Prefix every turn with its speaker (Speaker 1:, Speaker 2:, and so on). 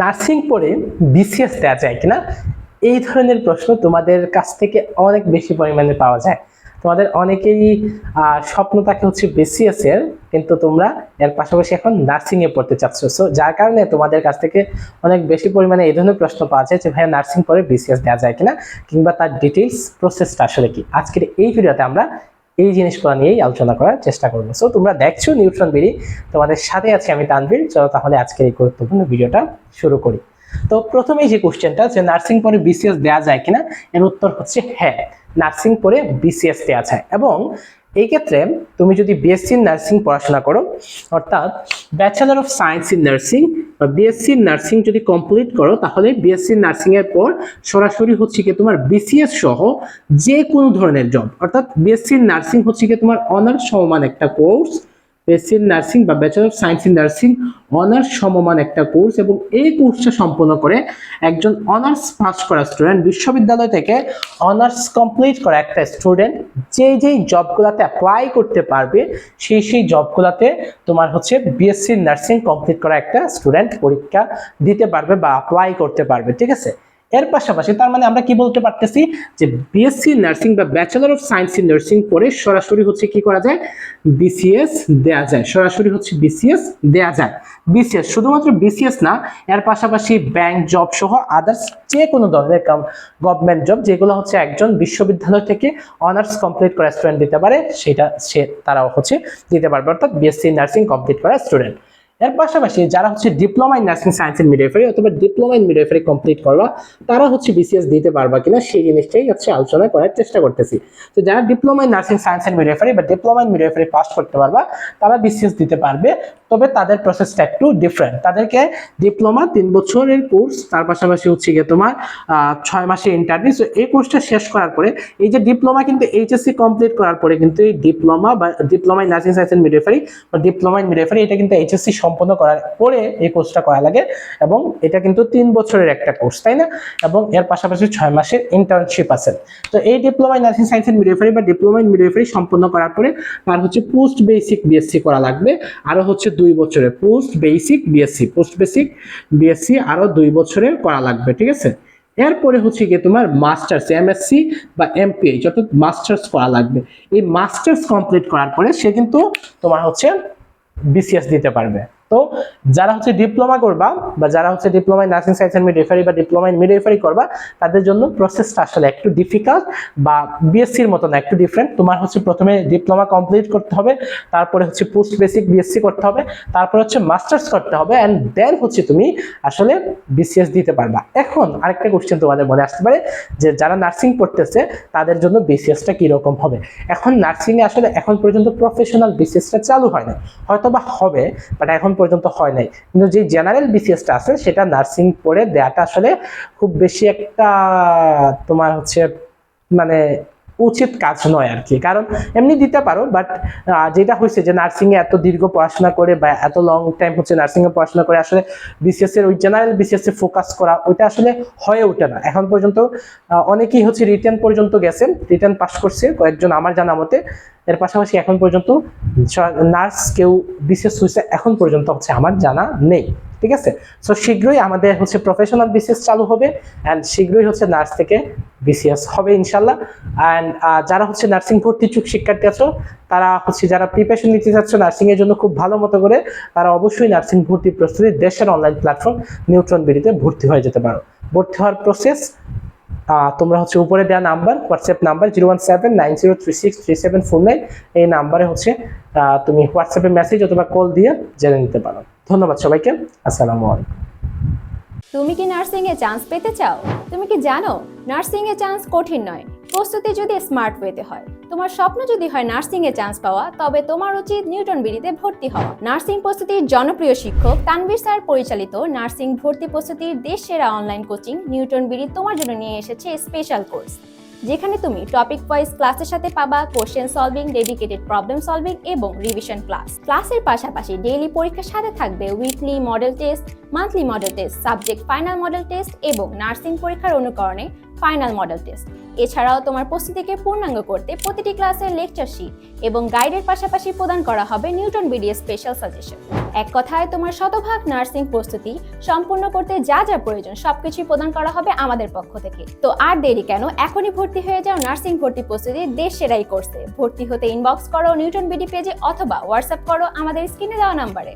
Speaker 1: Nursing পড়ে BCS দেওয়া যায় কিনা? এই ধরনের প্রশ্ন তোমাদের কাছ থেকে অনেক বেশি পরিমাণে পাওয়া যায়। তোমাদের অনেকেই স্বপ্ন থাকে হচ্ছে বিসিএস এর, কিন্তু তোমরা এর পাশাপাশি এখন নার্সিং এ পড়তে চাচ্ছ। সো যার কারণে তোমাদের কাছ থেকে অনেক বেশি পরিমাণে এই ধরনের প্রশ্ন পাওয়া যায় যে, ভাইয়া, নার্সিং পরে বিসিএস দেওয়া যায় কিনা? কিংবা তার ডিটেলস প্রসেসটা আসলে কি? আজকের এই ভিডিওতে আমরা এই জিনিসগুলো নিয়েই আলোচনা করার চেষ্টা করব। সো তোমরা দেখছ নিউট্রন বিড়ি তোমাদের সাথে আছি আমি তানভীর। চলো তাহলে আজকের এই গুরুত্বপূর্ণ ভিডিওটা শুরু করি। তো প্রথমেই যে কোশ্চেনটা, যে নার্সিং পরে বিসিএস দেওয়া যায় কিনা, এর উত্তর হচ্ছে হ্যাঁ। নার্সিং পরে বিসিএস দেওয়া যায় এবং এই ক্ষেত্রে তুমি যদি বিএসসি নার্সিং পড়াশোনা করো, অর্থাৎ bachelor of science in nursing বা বিএসসি নার্সিং যদি কমপ্লিট করো, তাহলে বিএসসি নার্সিংয়ের পর সরাসরি হচ্ছে কি তোমার বিসিএস সহ যে কোনো ধরনের জব অর্থাৎ বিএসসি নার্সিং হচ্ছে কি তোমার অনার্স সমান একটা কোর্স বিএসসি নার্সিং বা bachelor of science in nursing honours সমমান একটা কোর্স এবং এই কোর্সটা সম্পন্ন করে একজন অনার্স পাস করা স্টুডেন্ট বিশ্ববিদ্যালয় থেকে অনার্স কমপ্লিট করা একটা স্টুডেন্ট যেই যেই জবগুলোতে অ্যাপ্লাই করতে পারবে সেই সেই জবগুলোতে তোমার হচ্ছে বিএসসি নার্সিং কমপ্লিট করা একটা স্টুডেন্ট পরীক্ষা দিতে পারবে বা অ্যাপ্লাই করতে পারবে, ঠিক আছে? এর পাশাপাশি তার মানে আমরা কি বলতে পারতেছি যে বিএসসি নার্সিং বা bachelor of science in nursing পরে সরাসরি হচ্ছে কি করা যায়? বিসিএস দেয়া যায়। সরাসরি হচ্ছে বিসিএস দেয়া যায়। বিসিএস শুধুমাত্র বিসিএস না, এর পাশাপাশি ব্যাংক জব সহ আদার্স যে কোনো ধরনের গভর্নমেন্ট জব যেগুলো হচ্ছে একজন বিশ্ববিদ্যালয় থেকে অনার্স কমপ্লিট করা স্টুডেন্ট দিতে পারে, সেটা সে, তারাও হচ্ছে দিতে পারবে। অর্থাৎ বিএসসি নার্সিং কমপ্লিট করা স্টুডেন্ট এর পাশাপাশি যারা হচ্ছে diploma in nursing science and midwifery অথবা ডিপ্লোমা ইন মিডওয়াইফারি কমপ্লিট করবা, তারা হচ্ছে বিসিএস দিতে পারবা কিনা সেই জিনিসটাই হচ্ছে আলোচনা করার চেষ্টা করতেছি। তো যারা diploma in nursing science and midwifery বা ডিপ্লোমা ইন মিডওয়াইফারি পাস করতে পারবা, তারা বিসিএস দিতে পারবে, তবে তাদের প্রসেসটা একটু ডিফারেন্ট তাদেরকে ডিপ্লোমা তিন বছরের কোর্স তার পাশাপাশি হচ্ছে গিয়ে তোমার ছয় মাসে ইন্টারভিউ তো এই কোর্সটা শেষ করার পরে, এই যে ডিপ্লোমা কিন্তু এইচএসসি কমপ্লিট করার পরে কিন্তু এই ডিপ্লোমা বা diploma in nursing science and midwifery বা ডিপ্লোমা ইন মিডওয়াইফারি এটা কিন্তু এইচএসসি সম্পন্ন করার পরে এই কোর্সটা করা লাগে এবং এটা কিন্তু তিন বছরের একটা কোর্স তাই না? এবং এর পাশাপাশি ছয় মাসের ইন্টার্নশিপ আছে। তো এই diploma in nursing science and midwifery বা ডিপ্লোমা ইন মিডওয়াইফারি সম্পন্ন করার পরে তার হচ্ছে পোস্ট বেসিক বিএসসি করা লাগবে। আরও হচ্ছে দুই বছরের post basic BSc post basic BSc আরও দুই বছরের করা লাগবে, ঠিক আছে? এরপরে হচ্ছে গিয়ে তোমার মাস্টার্স এমএসসি বা এমপিএইচ অর্থাৎ মাস্টার্স করা লাগবে। এই মাস্টার্স কমপ্লিট করার পরে সে কিন্তু তোমার হচ্ছে বিসিএস দিতে পারবে। তো যারা হচ্ছে ডিপ্লোমা করবা বা যারা হচ্ছে diploma in nursing science and midwifery বা ডিপ্লোমা ইন মিডওয়াইফারি করবা, তাদের জন্য প্রসেসটা আসলে একটু ডিফিকাল্ট বা বিএসসির মতো না একটু ডিফারেন্ট তোমার হচ্ছে প্রথমে ডিপ্লোমা কমপ্লিট করতে হবে, তারপরে হচ্ছে পোস্ট বেসিক বিএসসি করতে হবে, তারপরে হচ্ছে মাস্টার্স করতে হবে অ্যান্ড দেন হচ্ছে তুমি আসলে বিসিএস দিতে পারবা। এখন আরেকটা কোশ্চেন তোমাদের মনে আসতে পারে যে যারা নার্সিং পড়তেছে, তাদের জন্য বিসিএসটা কীরকম হবে? এখন নার্সিংয়ে আসলে এখন পর্যন্ত প্রফেশনাল বিসিএসটা চালু হয় না হয়তো বা হবে বাট এখন পর্যন্ত হয় নাই। কিন্তু যে জেনারেল বিসিএসটা আছে, সেটা নার্সিং পড়ে দেয়াটা আসলে খুব বেশি একটা, তোমার হচ্ছে মানে উচিত কাজ নয় আর কি। কারণ এমনি দিতে পারো বাট যেটা হয়েছে যে নার্সিং এ এত দীর্ঘ পড়াশোনা করে বা এত লং টাইম হচ্ছে নার্সিং এ পড়াশোনা করে, আসলে বিসিএস এর ওই জেনারেল বিসিএস এ ফোকাস করা, ওইটা আসলে হয়ে ওঠে না। এখন পর্যন্ত অনেকেই হচ্ছে রিটার্ন পর্যন্ত গেছেন রিটার্ন পাস করছে, কয়েকজন আমার জানা মতে এর পাশাপাশি এখন পর্যন্ত নার্স কেউ বিসিএস হয়েছে, এখন পর্যন্ত হচ্ছে আমার জানা নেই, ঠিক আছে? সো শীঘ্রই আমাদের হচ্ছে প্রফেশনাল বিসিএস চালু হবে অ্যান্ড শীঘ্রই হচ্ছে নার্স থেকে বিসিএস হবে ইনশাল্লাহ। অ্যান্ড যারা হচ্ছে নার্সিং ভর্তি ইচ্ছুক শিক্ষার্থী আছো, তারা হচ্ছে যারা প্রিপারেশন নিতে চাচ্ছ নার্সিং এর জন্য খুব ভালো মতো করে, তারা অবশ্যই নার্সিং ভর্তি প্রস্তুতি দেশের অনলাইন প্ল্যাটফর্ম নিউট্রন বিডিতে ভর্তি হয়ে যেতে পারো। ভর্তি হওয়ার প্রসেস তোমরা হচ্ছে উপরে দেওয়া number WhatsApp number zero one seven nine zero three six three seven four nine এই নাম্বারে হচ্ছে তুমি হোয়াটসঅ্যাপে মেসেজ অথবা কল দিয়ে জেনে নিতে পারো। ধন্যবাদ সবাইকে, আসসালামু আলাইকুম।
Speaker 2: তুমি কি নার্সিংয়ে চান্স পেতে চাও? তুমি কি জানো নার্সিংয়ে চান্স কঠিন নয়। প্রস্তুতি যদি স্মার্ট ওয়েতে হয়, তোমার স্বপ্ন যদি হয় নার্সিং এ চান্স পাওয়া, তবে তোমার উচিত নিউটন বিডিতে ভর্তি হওয়া। নার্সিং প্রস্তুতির জনপ্রিয় শিক্ষক তানভীর স্যার পরিচালিত নার্সিং ভর্তি প্রস্তুতির দেশ সেরা অনলাইন কোচিং নিউটন বিডি তোমার জন্য নিয়ে এসেছে স্পেশাল কোর্স যেখানে তুমি টপিক ওয়াইজ ক্লাসের সাথে পাবা question solving dedicated problem solving এবং রিভিশন ক্লাস ক্লাসের পাশাপাশি ডেইলি পরীক্ষার সাথে থাকবে weekly model test monthly model test subject final model test এবং নার্সিং পরীক্ষার অনুকরণে ফাইনাল মডেল টেস্ট এছাড়াও তোমার প্রস্তুতিকে পূর্ণাঙ্গ করতে প্রতিটি ক্লাসের লেকচার শিট এবং গাইডের পাশাপাশি প্রদান করা হবে নিউটন বিডিএস স্পেশাল সাজেশন এক কথায়, তোমার শতভাগ নার্সিং প্রস্তুতি সম্পূর্ণ করতে যা যা প্রয়োজন সবকিছুই প্রদান করা হবে আমাদের পক্ষ থেকে। তো আর দেরি কেন? এখনই ভর্তি হয়ে যাও নার্সিং ভর্তি প্রস্তুতি দেশ সেরাই কোর্সে ভর্তি হতে ইনবক্স করো নিউটন বিডি পেজে অথবা হোয়াটসঅ্যাপ করো আমাদের স্ক্রিনে দেওয়া নাম্বারে